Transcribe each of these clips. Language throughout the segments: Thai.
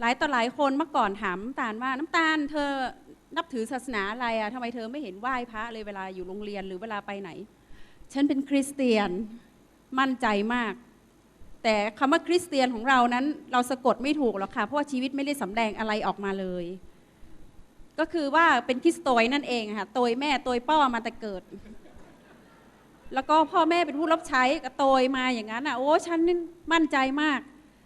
หลายต่อหลายคนเมื่อก่อนถามน้ำตาลว่าน้ำตาลเธอนับถือศาสนาอะไรอะทำไมเธอไม่เห็นไหว้พระเลยเวลาอยู่โรงเรียนหรือเวลาไปไหน ฉันเป็นคริสเตียนมั่นใจมาก แต่คำว่าคริสเตียนของเรานั้น เราสะกดไม่ถูกหรอกค่ะเพราะว่าชีวิตไม่ได้สำแดงอะไรออกมาเลย ก็คือว่าเป็นคริสโตยนั่นเองค่ะโตยแม่โตยป้อมาแต่เกิด แล้วก็พ่อแม่เป็นผู้รับใช้ก็โตยมาอย่างนั้นอะโอ้ฉันนี่มั่นใจมาก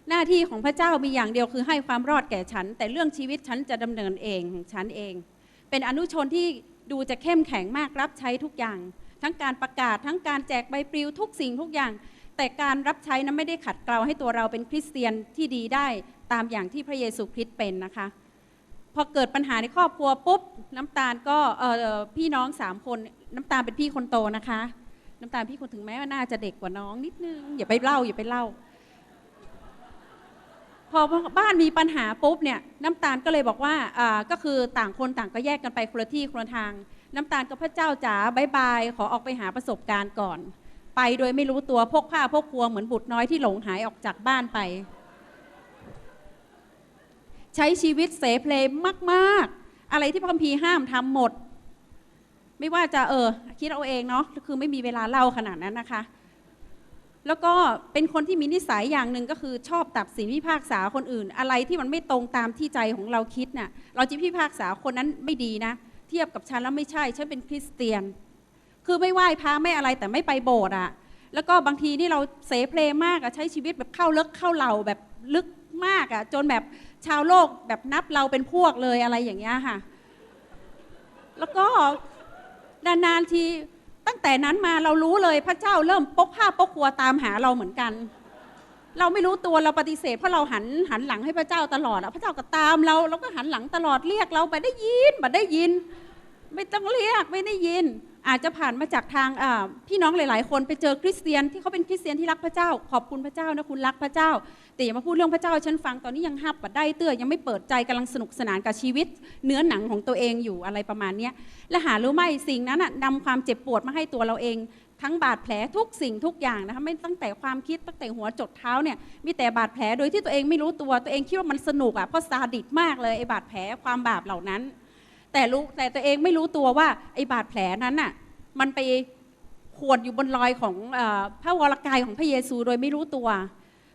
หน้าที่ของพระเจ้ามีอย่างเดียวคือให้ความรอดแก่ฉัน แต่เรื่องชีวิตฉันจะดำเนินเองของฉันเอง เป็นอนุชนที่ดูจะเข้มแข็งมากรับใช้ทุกอย่าง ทั้งการประกาศทั้งการแจกใบปลิวทุกสิ่งทุกอย่าง แต่การรับใช้นั้นไม่ได้ขัดเกลาให้ตัวเราเป็นคริสเตียนที่ดีได้ตามอย่างที่พระเยซูคริสต์เป็นนะคะพอเกิดปัญหาในครอบครัวปุ๊บน้ำตาลก็พี่น้องสามคนน้ำตาลเป็นพี่คนโตนะคะ น้ำตาลพี่คนถึงแม้ว่าน่าจะเด็กกว่าน้องนิดนึงอย่าไปเล่าอย่าไปเล่า อบ้านมีปัญหาปุ๊บเนี่ยน้ำตาลก็เลยบอกว่าอ่าก็คือต่างคนต่างก็แยกกันไปคนละที่คนละทาง น้ำตาลกับพระเจ้าจ๋าบายบายขอออกไปหาประสบการณ์ก่อน ไปโดยไม่รู้ตัวพกผ้าพกครัวเหมือนบุตรน้อยที่หลงหายออกจากบ้านไป ใช้ชีวิตเสเพลมากๆ อะไรที่พระคัมภีร์ห้ามทำหมด ไม่ว่าจะเออคิดเอาเองเนาะคือไม่มีเวลาเล่าขนาดนั้นนะคะ แล้วก็เป็นคนที่มีนิสัยอย่างหนึ่งก็คือชอบตัดสินพิพากษาคนอื่น อะไรที่มันไม่ตรงตามที่ใจของเราคิดน่ะเราจะพิพากษาคนนั้นไม่ดีนะ เทียบกับฉันแล้วไม่ใช่ฉันเป็นคริสเตียน คือไม่ไหว้พระไม่อะไรแต่ไม่ไปโบสถ์อะแล้วก็บางทีนี่เราเสเพลมากอะใช้ชีวิตแบบเข้าเลิกเข้าเหล่าแบบลึกมากอะจนแบบชาวโลกแบบนับเราเป็นพวกเลยอะไรอย่างเงี้ยค่ะ แล้วก็นานๆที ตั้งแต่นั้นมาเรารู้เลยพระเจ้าเริ่มปกผ้าปกครัวตามหาเราเหมือนกัน เราไม่รู้ตัวเราปฏิเสธเพราะเราหันหันหลังให้พระเจ้าตลอดอะพระเจ้าก็ตามเราเราก็หันหลังตลอดเรียกเราไปได้ยินบัดได้ยิน ไม่ต้องเรียกไม่ได้ยิน อาจจะผ่านมาจากทางพี่น้องหลาย ๆ คนไปเจอคริสเตียนที่เขาเป็นคริสเตียนที่รักพระเจ้า ขอบคุณพระเจ้านะคุณรักพระเจ้า แต่อย่ามาพูดเรื่องพระเจ้าฉันฟังตอนนี้ยังหับบัดได้เตื้อยังไม่เปิดใจกำลังสนุกสนานกับชีวิต เนื้อหนังของตัวเองอยู่อะไรประมาณนี้และหารู้ไหมสิ่งนั้นน่ะนำความเจ็บปวดมาให้ตัวเราเองทั้งบาดแผลทุกสิ่งทุกอย่างนะคะไม่ตั้งแต่ความคิดตั้งแต่หัวจดเท้าเนี่ยมีแต่บาดแผลโดยที่ตัวเองไม่รู้ตัวตัวเองคิดว่ามันสนุกอะเพราะซาดิสมากเลยไอ้บาดแผลความบาปเหล่านั้น แต่รู้แต่ตัวเองไม่รู้ตัวว่าไอ้บาดแผลนั้นน่ะมันไปขวดอยู่บนรอยของอพระวรกายของพระเยซูโดยไม่รู้ตัว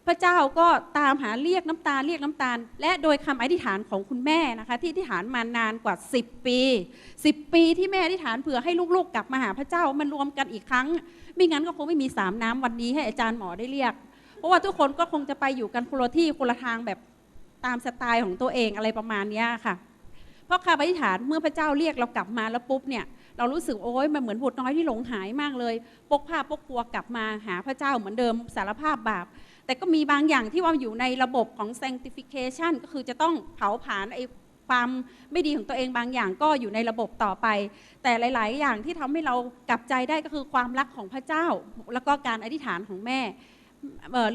พระเจ้าก็ตามหาเรียกน้ำตาเรียกน้ำตาล และโดยคำอธิษฐานของคุณแม่นะคะที่อธิษฐานมานานกว่า 10 ปี 10 ปีที่แม่อธิษฐานเผื่อให้ลูกๆ กลับมาหาพระเจ้ามันรวมกันอีกครั้ง ไม่งั้นก็คงไม่มีสามน้ำวันนี้ให้อาจารย์หมอได้เรียก เพราะว่าทุกคนก็คงจะไปอยู่กันคนละที่คนละทางแบบตามสไตล์ของตัวเองอะไรประมาณนี้ค่ะ เพราะคำอธิษฐานเมื่อพระเจ้าเรียกเรากลับมาแล้วปุ๊บเนี่ยเรารู้สึกโอ้ยมันเหมือนบุตรน้อยที่หลงหายมากเลย ปกผ้าปกครัวกลับมาหาพระเจ้าเหมือนเดิมสารภาพบาป แต่ก็มีบางอย่างที่ว่าอยู่ในระบบของ sanctification ก็คือจะต้องเผาผลาญไอ้ความไม่ดีของตัวเองบางอย่างก็อยู่ในระบบต่อไป แต่หลาย ๆ อย่างที่ทำให้เรากลับใจได้ก็คือความรักของพระเจ้า แล้วก็การอธิษฐานของแม่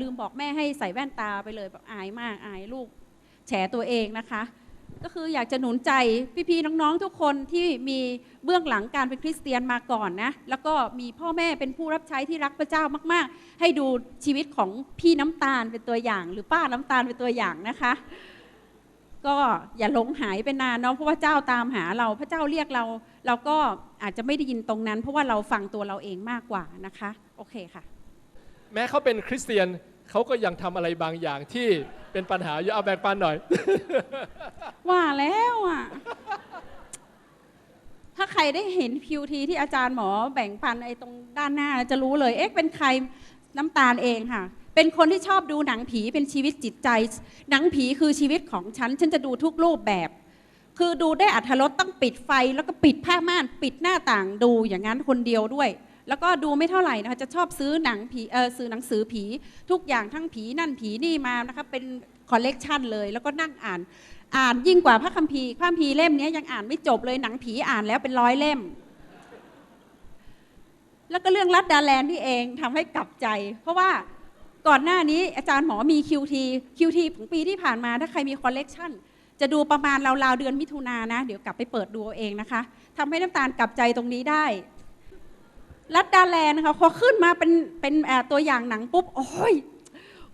ลืมบอกแม่ให้ใส่แว่นตาไปเลยแบบอายมากอายลูกแฉตัวเองนะคะ ก็คืออยากจะหนุนใจพี่ๆน้องๆทุกคนที่มีเบื้องหลังการเป็นคริสเตียนมาก่อนนะ แล้วก็มีพ่อแม่เป็นผู้รับใช้ที่รักพระเจ้ามาก ๆ ให้ดูชีวิตของพี่น้ำตาลเป็นตัวอย่าง หรือป้าน้ำตาลเป็นตัวอย่างนะคะ ก็อย่าหลงหายไปนานเนาะเพราะว่าเจ้าตามหาเราพระเจ้าเรียกเรา เราก็อาจจะไม่ได้ยินตรงนั้น เพราะว่าเราฟังตัวเราเองมากกว่านะคะ โอเคค่ะ แม้เขาเป็นคริสเตียนเขาก็ยังทำอะไรบางอย่างที่เป็นปัญหาอยู่เอาแบ่งปันหน่อย ว่าแล้วอะ ถ้าใครได้เห็นคิวทีที่อาจารย์หมอแบ่งปันไอ้ตรงด้านหน้าจะรู้เลย เอ๊ะเป็นใครน้ำตาลเองค่ะ เป็นคนที่ชอบดูหนังผีเป็นชีวิตจิตใจ หนังผีคือชีวิตของฉัน ฉันจะดูทุกรูปแบบ คือดูได้อัธรสต้องปิดไฟแล้วก็ปิดผ้าม่าน ปิดหน้าต่างดูอย่างนั้นคนเดียวด้วย แล้วก็ดูไม่เท่าไหร่นะคะจะชอบซื้อหนังผีเออซื้อหนังสือผี ทุกอย่างทั้งผีนั่นผีนี่มานะคะเป็นคอลเลกชันเลย แล้วก็นั่งอ่านอ่านยิ่งกว่าพระคัมภีร์พระคัมภีร์เล่มนี้ยังอ่านไม่จบเลยหนังผีอ่านแล้วเป็นร้อยเล่ม แล้วก็เรื่องรัดดาแลนด์นี่เองทำให้กลับใจ เพราะว่าก่อนหน้านี้อาจารย์หมอมีคิวทีคิวทีของปีที่ผ่านมาถ้าใครมีคอลเลกชันจะดูประมาณราวๆเดือนมิถุนายนนะ เดี๋ยวกลับไปเปิดดูเอาเองนะคะทำให้น้ำตาลกลับใจตรงนี้ได้ รัดดาแลนด์นะคะพอขึ้นมาเป็นเป็นตัวอย่างหนังปุ๊บ โอ้ย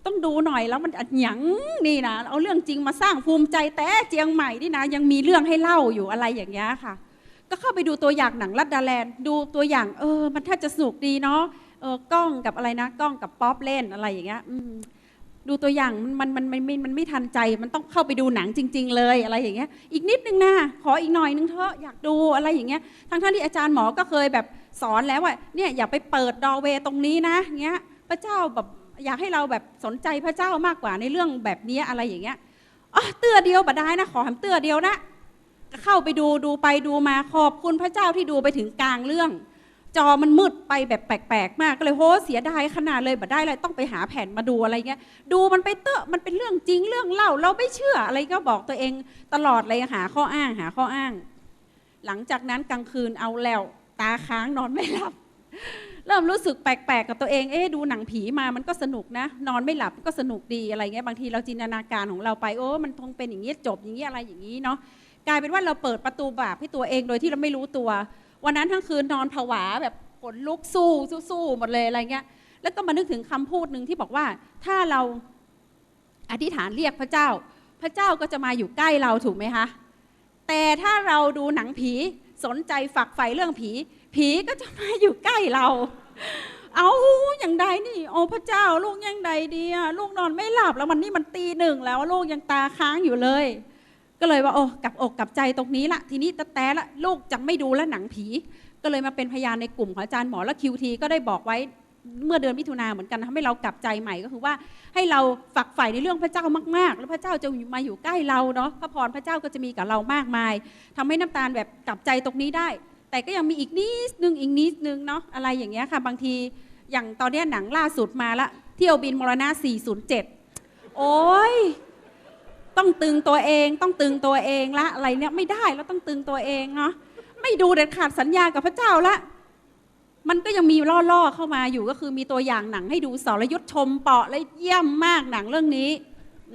ต้องดูหน่อยแล้วมันอัดหยังนี่นะ เอาเรื่องจริงมาสร้างภูมิใจแต่เจียงใหม่นี่นะ ยังมีเรื่องให้เล่าอยู่อะไรอย่างเงี้ยค่ะ ก็เข้าไปดูตัวอย่างหนังรัดดาแลนด์ ดูตัวอย่าง เออ มันถ้าจะสนุกดีเนาะเออกล้องกับอะไรนะ กล้องกับป๊อปเล่นอะไรอย่างเงี้ยดูตัวอย่างมันมันมันมันมันไม่ทันใจ มันต้องเข้าไปดูหนังจริง ๆ เลยอะไรอย่างเงี้ย อีกนิดนึงนะขออีกหน่อยนึงเถอะอยากดูอะไรอย่างเงี้ยทั้งท่านที่อาจารย์หมอก็เคยแบบ สอนแล้วว่าเนี่ยอย่าไปเปิดดอเวตรงนี้นะเงี้ยพระเจ้าแบบอยากให้เราแบบสนใจพระเจ้ามากกว่าในเรื่องแบบนี้อะไรอย่างเงี้ยอ๋อเตื้อเดียวบัดได้นะขอแหมเตื้อเดียวนะเข้าไปดูดูไปดูมาขอบคุณพระเจ้าที่ดูไปถึงกลางเรื่อง จอมันมืดไปแบบแปลกๆ มากก็เลยโหเสียดายขนาดเลยบัดได้เลยต้องไปหาแผ่นมาดูอะไรเงี้ยดูมันไปเตอะมันเป็นเรื่องจริงเรื่องเล่า เราไม่เชื่ออะไรก็บอกตัวเองตลอดเลยหาข้ออ้างหาข้ออ้าง หลังจากนั้นกลางคืนเอาแล้ว ตาค้างนอนไม่หลับ เริ่มรู้สึกแปลกๆกับตัวเองเอ๊ะดูหนังผีมามันก็สนุกนะ นอนไม่หลับก็สนุกดีอะไรเงี้ยบางทีเราจินตนาการของเราไปโอ้มันคงเป็นอย่างนี้จบอย่างนี้อะไรอย่างนี้เนาะกลายเป็นว่าเราเปิดประตูบาปให้ตัวเองโดยที่เราไม่รู้ตัว วันนั้นทั้งคืนนอนผวาแบบขนลุกสู้สู้หมดเลยอะไรเงี้ย แล้วก็มานึกถึงคำพูดหนึ่งที่บอกว่าถ้าเราอธิษฐานเรียกพระเจ้า พระเจ้าก็จะมาอยู่ใกล้เราถูกไหมคะแต่ถ้าเราดูหนังผี สนใจฝักใฝ่เรื่องผี ผีก็จะมาอยู่ใกล้เรา เอาอย่างใดนี่ โอ้พระเจ้า ลูกยังใดดีอะลูกนอนไม่หลับแล้ววันนี้มันตีหนึ่งแล้วลูกยังตาค้างอยู่เลย ก็เลยว่าโอ้กลับอกกลับใจตรงนี้ละทีนี้ตะแต่ละลูกจะไม่ดูแลหนังผี ก็เลยมาเป็นพยานในกลุ่มของอาจารย์หมอและคิวทีก็ได้บอกไว้ เมื่อเดือนมิถุนาเหมือนกันทำให้เรากลับใจใหม่ก็คือว่า ให้เราฝักใฝ่ในเรื่องพระเจ้ามาก ๆ แล้วพระเจ้าจะมาอยู่ใกล้เราเนาะพระพรพระเจ้าก็จะมีกับเรามากมายทำให้น้ำตาลแบบกลับใจตรงนี้ได้ แต่ก็ยังมีอีกนิดนึงอีกนิดนึงเนาะอะไรอย่างเงี้ยค่ะ บางทีอย่างตอนนี้หนังล่าสุดมาละเที่ยวบินมรณะ 407 โอ้ยต้องตึงตัวเองต้องตึงตัวเองละอะไรเนี่ยไม่ได้แล้วต้องตึงตัวเองเนาะไม่ดูเด็ดขาดสัญญากับพระเจ้าละ มันก็ยังมีล่อๆเข้ามาอยู่ก็คือมีตัวอย่างหนังให้ดูสรยุทธชมเปาะและเยี่ยมมากหนังเรื่องนี้อ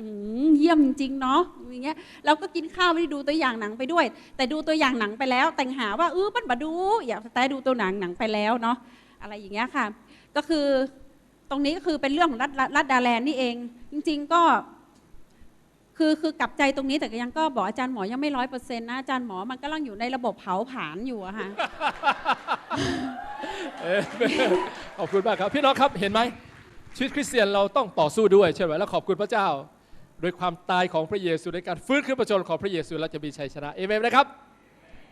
เยี่ยมจริงเนาะอย่างเงี้ยเราก็กินข้าวไม่ได้ดูตัวอย่างหนังไปด้วย แต่ดูตัวอย่างหนังไปแล้ว แต่งหาว่าเออมันบาดู อยากแต่ดูตัวหนังหนังไปแล้วเนาะอะไรอย่างเงี้ยค่ะ ก็คือตรงนี้ก็คือเป็นเรื่องของรัฐรัฐดาแลนนี่เอง จริง ๆ ก็คือคือกลับใจตรงนี้แต่ก็ยังก็บอกอาจารย์หมอยังไม่ร้อยเปอร์เซ็นต์นะอาจารย์หมอมันกำลังอยู่ในระบบเผาผลาญอยู่อะค่ะ ขอบคุณมากครับพี่น้องครับเห็นไหมชีวิตคริสเตียนเราต้องต่อสู้ด้วยใช่ไหมแล้วขอบคุณพระเจ้า โดยความตายของพระเยซูในการฟื้นขึ้นประชนของพระเยซูเราจะมีชัยชนะเอเมนนะครับ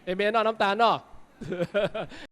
เอเมนเนอะน้ำตาลน้อ